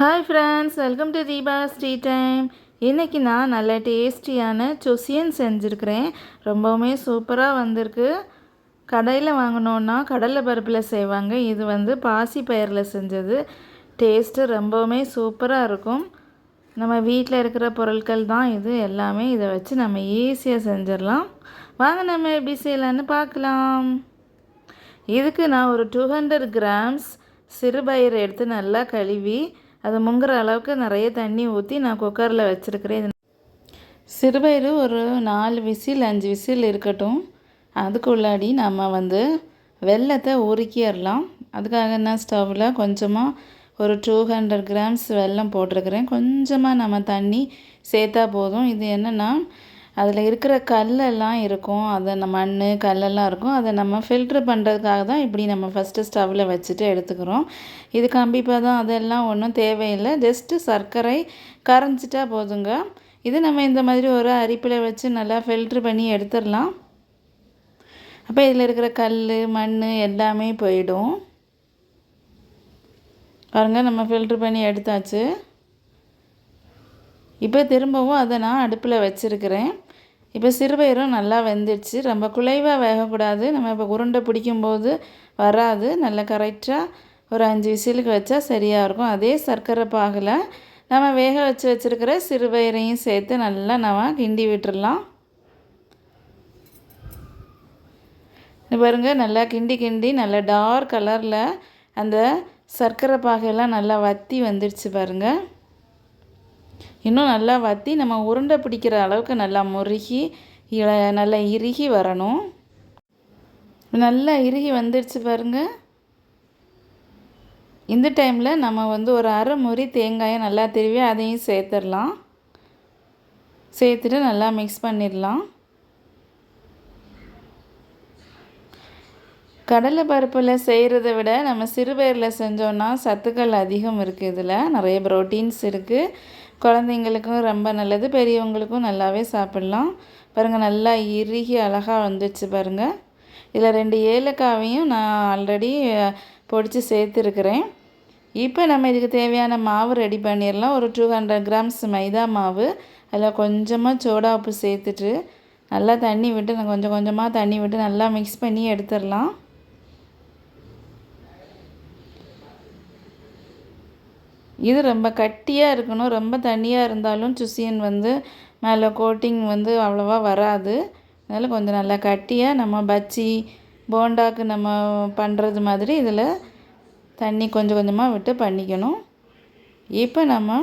Hi friends welcome to Deepa Sri time இன்றைக்கி நான் நல்ல டேஸ்டியான சொசியன் செஞ்சுருக்கிறேன். ரொம்பவுமே சூப்பராக வந்திருக்கு. கடையில் வாங்கினோன்னா கடலை பருப்பில் செய்வாங்க. இது வந்து பாசி பயிரில் செஞ்சது. டேஸ்ட்டு ரொம்பவுமே சூப்பராக இருக்கும். நம்ம வீட்டில் இருக்கிற பொருட்கள் தான் இது. எல்லாமே இதை வச்சு நம்ம ஈஸியாக செஞ்சிடலாம். வாங்க நம்ம எப்படி செய்யலான்னு பார்க்கலாம். இதுக்கு நான் ஒரு டூ ஹண்ட்ரட் கிராம்ஸ் சிறுபயிர் எடுத்து நல்லா கழுவி அது முங்குற அளவுக்கு நிறைய தண்ணி ஊற்றி நான் குக்கரில் வச்சுருக்கிறேன். சிறுபயிறு ஒரு நாலு விசில் அஞ்சு விசில் இருக்கட்டும். அதுக்குள்ளாடி நம்ம வந்து வெள்ளத்தை உருக்கிடலாம். அதுக்காக நான் ஸ்டவ்வில் கொஞ்சமாக ஒரு டூ ஹண்ட்ரட் கிராம்ஸ் வெல்லம் போட்டிருக்கிறேன். கொஞ்சமாக நம்ம தண்ணி சேர்த்தா போதும். இது என்னென்னா அதில் இருக்கிற கல்லெல்லாம் இருக்கும். அதை நம்ம மண் கல்லெல்லாம் இருக்கும். அதை நம்ம ஃபில்ட்ரு பண்ணுறதுக்காக தான் இப்படி நம்ம ஃபஸ்ட்டு ஸ்டவ்வில் வச்சுட்டு எடுத்துக்கிறோம். இது கம்பிப்பாக தான் அதெல்லாம் ஒன்றும் தேவையில்லை. ஜஸ்ட்டு சர்க்கரை கரைஞ்சிட்டா போதுங்க. இது நம்ம இந்த மாதிரி ஒரு அரிப்பில் வச்சு நல்லா ஃபில்ட்ரு பண்ணி எடுத்துடலாம். அப்போ இதில் இருக்கிற கல் மண் எல்லாமே போயிடும். பாருங்கள் நம்ம ஃபில்ட்ரு பண்ணி எடுத்தாச்சு. இப்போ திரும்பவும் அதை நான் அடுப்பில் வச்சுருக்கிறேன். இப்போ சிறுபயிரும் நல்லா வெந்துடுச்சு. ரொம்ப குலைவாக வேகக்கூடாது. நம்ம இப்போ உருண்டை பிடிக்கும்போது வராது. நல்லா கரெக்டாக ஒரு அஞ்சு விசிலுக்கு வச்சா சரியாக இருக்கும். அதே சர்க்கரை பாகில் நம்ம வேக வச்சு வச்சுருக்கிற சிறுபயிரையும் சேர்த்து நல்லா நம்ம கிண்டி விட்டுடலாம் பாருங்கள் நல்லா கிண்டி கிண்டி நல்லா டார்க் கலரில் அந்த சர்க்கரை பாகையெல்லாம் நல்லா வத்தி வந்துடுச்சு பாருங்கள் இன்னும் நல்லா வற்றி நம்ம உருண்டை பிடிக்கிற அளவுக்கு நல்லா முருகி நல்லா இறுகி வரணும். நல்லா இறுகி வந்துடுச்சு பாருங்கள் இந்த டைமில் நம்ம வந்து ஒரு அரை முறி தேங்காயை நல்லா திருவி அதையும் சேர்த்துடலாம். சேர்த்துட்டு நல்லா மிக்ஸ் பண்ணிடலாம். கடலை பருப்பில் செய்கிறத விட நம்ம சிறுபயிரில் செஞ்சோன்னா சத்துக்கள் அதிகம் இருக்குது இதில். நிறைய ப்ரோட்டீன்ஸ் இருக்குது குழந்தைங்களுக்கும் ரொம்ப நல்லது. பெரியவங்களுக்கும் நல்லாவே சாப்பிட்லாம். பாருங்கள் நல்லா இறுகி அழகாக வந்துச்சு பாருங்கள் இதில் ரெண்டு ஏலக்காவையும் நான் ஆல்ரெடி பொடிச்சு சேர்த்துருக்குறேன். இப்போ நம்ம இதுக்கு தேவையான மாவு ரெடி பண்ணிடலாம். ஒரு டூ ஹண்ட்ரட் கிராம்ஸ் மைதா மாவு. அதில் கொஞ்சமாக சோடா உப்பு சேர்த்துட்டு நல்லா தண்ணி விட்டு நான் கொஞ்சம் கொஞ்சமாக தண்ணி விட்டு நல்லா மிக்ஸ் பண்ணி எடுத்துடலாம். இது ரொம்ப கட்டியாக இருக்கணும் ரொம்ப தண்ணியாக இருந்தாலும் சுசியன் வந்து மேலே கோட்டிங் வந்து அவ்வளோவா வராது. அதனால் கொஞ்சம் நல்லா கட்டியாக நம்ம பச்சி போண்டாக்கு நம்ம பண்ணுறது மாதிரி இதில் தண்ணி கொஞ்சம் கொஞ்சமாக விட்டு பண்ணிக்கணும். இப்போ நம்ம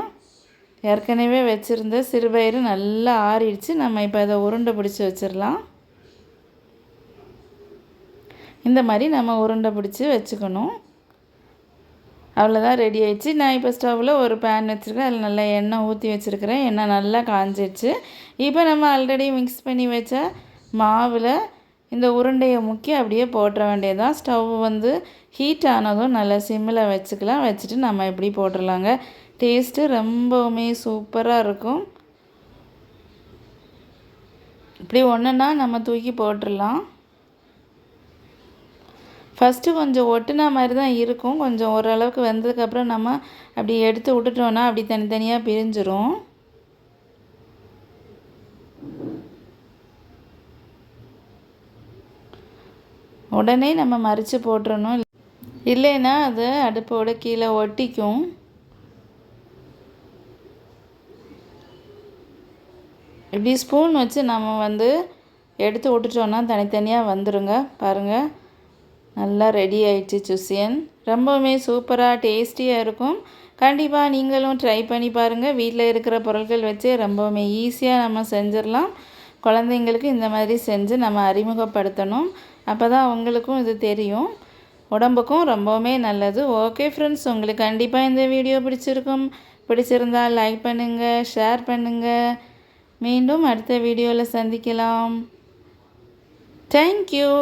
ஏற்கனவே வச்சுருந்த சிறுபயிறு நல்லா ஆறிடுச்சு. நம்ம இப்போ அதை உருண்டை பிடிச்சி வச்சிடலாம். இந்த மாதிரி நம்ம உருண்டை பிடிச்சி வச்சுக்கணும். அவ்வளோதான் ரெடி ஆயிடுச்சு. நான் இப்போ ஸ்டவ்வில் ஒரு பேன் வச்சுருக்கேன். அதில் நல்லா எண்ணெய் ஊற்றி வச்சுருக்கிறேன். எண்ணெய் நல்லா காஞ்சிடுச்சு இப்போ நம்ம ஆல்ரெடி மிக்ஸ் பண்ணி வச்ச மாவில் இந்த உருண்டையை முக்கி அப்படியே போட்டுற வேண்டியதுதான். ஸ்டவ் வந்து ஹீட் ஆனதும் நல்லா சிம்மில் வச்சுக்கலாம். வச்சுட்டு நம்ம இப்படி போட்டுடலாங்க டேஸ்ட்டு ரொம்பவுமே சூப்பராக இருக்கும். இப்படி ஒன்றுன்னா நம்ம தூக்கி போட்டுடலாம் ஃபஸ்ட்டு கொஞ்சம் ஒட்டுனா மாதிரி தான் இருக்கும். கொஞ்சம் ஓரளவுக்கு வந்ததுக்கப்புறம் நம்ம அப்படி எடுத்து விட்டுட்டோன்னா அப்படி தனித்தனியாக பிரிஞ்சிரும். உடனே நம்ம மறித்து போட்டுறணும். இல்லைன்னா அது அடுப்போட கீழே ஒட்டிக்கும். இப்படி ஸ்பூன் வச்சு நம்ம வந்து எடுத்து விட்டுட்டோன்னா தனித்தனியாக வந்துடுங்க பாருங்கள் நல்லா ரெடி ஆயிடுச்சு சுசியன். ரொம்பவுமே சூப்பராக டேஸ்டியாக இருக்கும். கண்டிப்பாக நீங்களும் ட்ரை பண்ணி பாருங்கள் வீட்டில் இருக்கிற பொருட்கள் வச்சு ரொம்பவுமே ஈஸியாக நம்ம செஞ்சிடலாம். குழந்தைங்களுக்கு இந்த மாதிரி செஞ்சு நம்ம அறிமுகப்படுத்தணும். அப்போ தான் அவங்களுக்கும் இது தெரியும். உடம்புக்கும் ரொம்பவுமே நல்லது. ஓகே ஃப்ரெண்ட்ஸ் உங்களுக்கு கண்டிப்பாக இந்த வீடியோ பிடிச்சிருக்கும். பிடிச்சிருந்தால் லைக் பண்ணுங்கள் ஷேர் பண்ணுங்கள் மீண்டும் அடுத்த வீடியோவில் சந்திக்கலாம். தேங்க்யூ